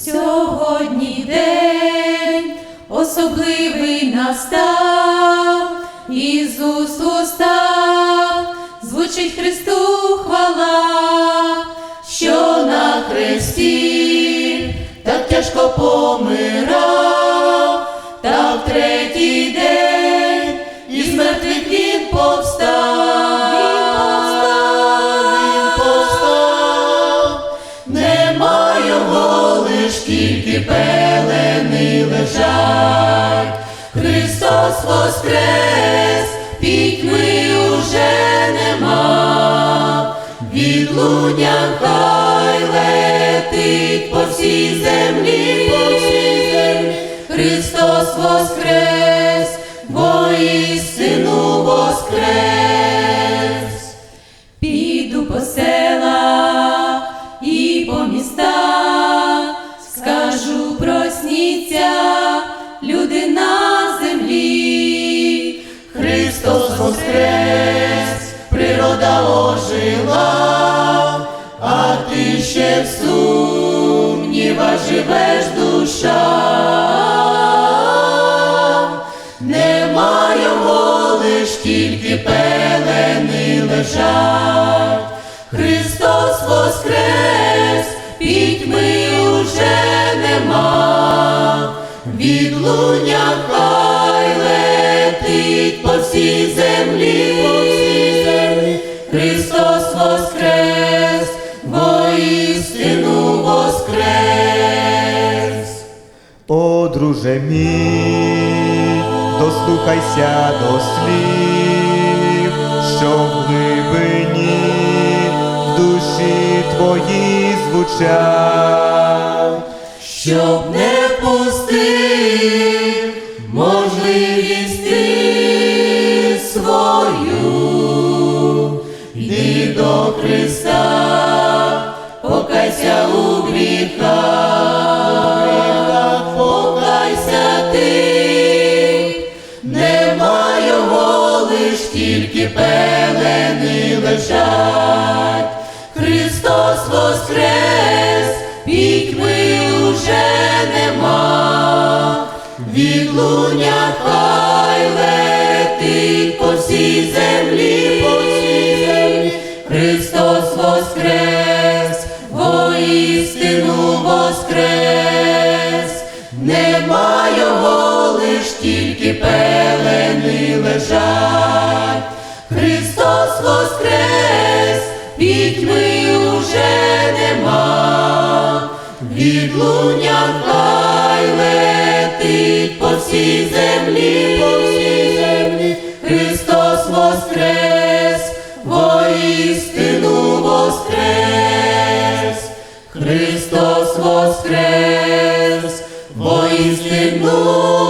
Сьогодні день особливий настав, Ісус устав, звучить Христу хвала, що на хресті так тяжко помирав, та в третій день тільки пелени лежать. Христос воскрес, пітьми уже нема. Відлуння хай летить по всій землі. Христос воскрес, воскрес, природа ожила, а ти ще в сумнівах живеш душа. Нема його лиш тільки пелени лежать. Христос воскрес, пітьми уже нема. Хай летить по всій землі. Воістину воскрес. О, друже мій, дослухайся до слів, що в глибині в душі твоїй звучать. щоб не пустив можливість ти свою, йди до Христа, покайся у гріхах, покайся ти, нема його тільки пелени лежать. Христос воскрес, пітьми уже нема, відлуння хай летить по всій землі, нема його лиш тільки пелени лежать. Христос воскрес, пітьми уже нема, відлуння хай летить по всій землі, по всій землі. Христос воскрес, воістину воскрес, Христос воскрес, воскрес.